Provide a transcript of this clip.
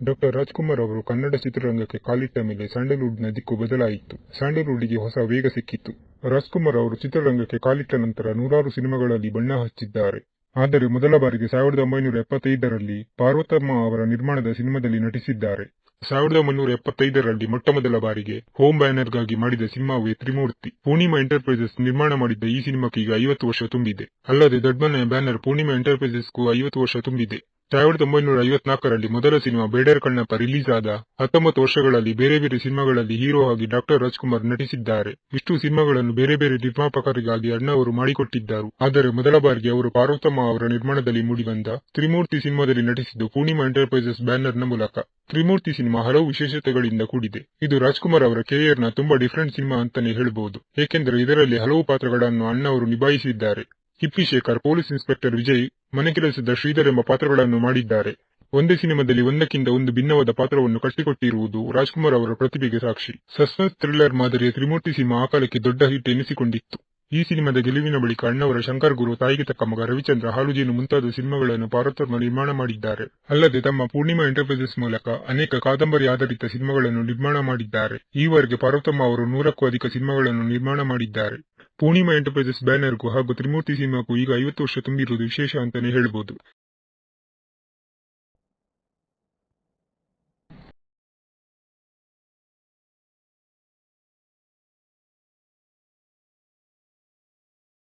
Doctor Rajkumar ಅವರು ಕನ್ನಡ ಚಿತ್ರರಂಗಕ್ಕೆ ಕಾಲಿಟ್ಟ ಮೇಲೆ ಸ್ಯಾಂಡಲ್ವುಡ್ನ ದಿಕ್ಕು ಬದಲಾಯಿತು. ಸ್ಯಾಂಡಲ್ವುಡ್ಗೆ ಹೊಸ ವೇಗ ಸಿಕ್ಕಿತು. ರಾಜ್ಕುಮಾರ್ ಅವರು ಚಿತ್ರರಂಗಕ್ಕೆ ಕಾಲಿಟ್ಟ ನಂತರ ನೂರಾರು ಸಿನಿಮಾಗಳಲ್ಲಿ ಬಣ್ಣ ಹಚ್ಚಿದ್ದಾರೆ. ಆದರೆ ಮೊದಲ ಬಾರಿಗೆ ಸಾವಿರದ ಒಂಬೈನೂರ ಎಪ್ಪತ್ತೈದರಲ್ಲಿ ಪಾರ್ವತಮ್ಮ ಅವರ ನಿರ್ಮಾಣದ ಸಿನಿಮಾದಲ್ಲಿ ನಟಿಸಿದ್ದಾರೆ. ಸಾವಿರದ ಒಂಬೈನೂರ ಎಪ್ಪತ್ತೈದರಲ್ಲಿ ಮೊಟ್ಟಮೊದಲ ಬಾರಿಗೆ ಹೋಮ್ ಬ್ಯಾನರ್ಗಾಗಿ ಮಾಡಿದ ಸಿನಿಮಾವೇ ತ್ರಿಮೂರ್ತಿ. ಪೂರ್ಣಿಮಾ ಎಂಟರ್ಪ್ರೈಸಸ್ ನಿರ್ಮಾಣ ಮಾಡಿದ್ದ ಈ ಸಿನಿಮಾಕ್ಕೆ ಈಗ ಐವತ್ತು ವರ್ಷ ತುಂಬಿದೆ. ಅಲ್ಲದೆ ದೊಡ್ಡಮನೆಯ ಬ್ಯಾನರ್ ಪೂರ್ಣಿಮಾ ಎಂಟರ್ಪ್ರೈಸಸ್ಗೂ ಐವತ್ತು ವರ್ಷ ತುಂಬಿದೆ. ಸಾವಿರದ ಒಂಬೈನೂರ ಐವತ್ನಾಲ್ಕರಲ್ಲಿ ಮೊದಲ ಸಿನಿಮಾ ಬೇಡರ್ ಕಣ್ಣಪ್ಪ ರಿಲೀಸ್ ಆದ ಹತ್ತೊಂಬತ್ತು ವರ್ಷಗಳಲ್ಲಿ ಬೇರೆ ಬೇರೆ ಸಿನಿಮಾಗಳಲ್ಲಿ ಹೀರೋ ಆಗಿ ಡಾಕ್ಟರ್ ರಾಜ್ಕುಮಾರ್ ನಟಿಸಿದ್ದಾರೆ. ಇಷ್ಟು ಸಿನಿಮಾಗಳನ್ನು ಬೇರೆ ಬೇರೆ ನಿರ್ಮಾಪಕರಿಗಾಗಿ ಅಣ್ಣವರು ಮಾಡಿಕೊಟ್ಟಿದ್ದರು. ಆದರೆ ಮೊದಲ ಬಾರಿಗೆ ಅವರು ಪಾರ್ವತಮ್ಮ ಅವರ ನಿರ್ಮಾಣದಲ್ಲಿ ಮೂಡಿಬಂದ ತ್ರಿಮೂರ್ತಿ ಸಿನಿಮಾದಲ್ಲಿ ನಟಿಸಿದ್ದು ಪೂರ್ಣಿಮಾ ಎಂಟರ್ಪ್ರೈಸಸ್ ಬ್ಯಾನರ್ನ ಮೂಲಕ. ತ್ರಿಮೂರ್ತಿ ಸಿನಿಮಾ ಹಲವು ವಿಶೇಷತೆಗಳಿಂದ ಕೂಡಿದೆ. ಇದು ರಾಜ್ಕುಮಾರ್ ಅವರ ಕೆರಿಯರ್ನ ತುಂಬಾ ಡಿಫರೆಂಟ್ ಸಿನಿಮಾ ಅಂತಾನೆ ಹೇಳಬಹುದು ಏಕೆಂದರೆ ಇದರಲ್ಲಿ ಹಲವು ಪಾತ್ರಗಳನ್ನು ಅಣ್ಣವರು ನಿಭಾಯಿಸಿದ್ದಾರೆ. Hippie Shekhar police inspector Vijay, ಮನೆ ಕೆಲಸದ ಶ್ರೀಧರ್ ಎಂಬ ಪಾತ್ರಗಳನ್ನು ಮಾಡಿದ್ದಾರೆ. ಒಂದೇ ಸಿನಿಮಾದಲ್ಲಿ ಒಂದಕ್ಕಿಂತ ಒಂದು ಭಿನ್ನವಾದ ಪಾತ್ರವನ್ನು ಕಟ್ಟಿಕೊಟ್ಟಿರುವುದು ರಾಜ್ಕುಮಾರ್ ಅವರ ಪ್ರತಿಭೆಗೆ ಸಾಕ್ಷಿ. ಸಸ್ಪೆನ್ಸ್ ಥ್ರಿಲ್ಲರ್ ಮಾದರಿಯ ತ್ರಿಮೂರ್ತಿ ಸಿನಿಮಾ ಆ ಕಾಲಕ್ಕೆ ದೊಡ್ಡ ಹಿಟ್ ಎನಿಸಿಕೊಂಡಿತ್ತು. ಈ ಸಿನಿಮಾದ ಗೆಲುವಿನ ಬಳಿಕ ಅಣ್ಣವರ ಶಂಕರ್ ಗುರು, ತಾಯಿಗೆ ತಕ್ಕ ಮಗ ರವಿಚಂದ್ರ ಹಾಲುಜೇನು ಮುಂತಾದ ಸಿನಿಮಾಗಳನ್ನು ಪಾರ್ವತಮ್ಮ ನಿರ್ಮಾಣ ಮಾಡಿದ್ದಾರೆ. ಅಲ್ಲದೆ ತಮ್ಮ ಪೂರ್ಣಿಮಾ ಎಂಟರ್ಪ್ರೈಸಸ್ ಮೂಲಕ ಅನೇಕ ಕಾದಂಬರಿ ಆಧಾರಿತ ಸಿನಿಮಾಗಳನ್ನು ನಿರ್ಮಾಣ ಮಾಡಿದ್ದಾರೆ. ಈವರೆಗೆ ಪಾರ್ವತಮ್ಮ ಅವರು ನೂರಕ್ಕೂ ಅಧಿಕ ಸಿನಿಮಾಗಳನ್ನು ನಿರ್ಮಾಣ ಮಾಡಿದ್ದಾರೆ. ಪೂರ್ಣಿಮಾ ಎಂಟರ್ಪ್ರೈಸಸ್ ಬ್ಯಾನರ್ಗೂ ಹಾಗೂ ತ್ರಿಮೂರ್ತಿ ಸಿನಿಮಾಗೂ ಈಗ ಐವತ್ತು ವರ್ಷ ತುಂಬಿರುವುದು ವಿಶೇಷ ಅಂತಾನೆ ಹೇಳಬಹುದು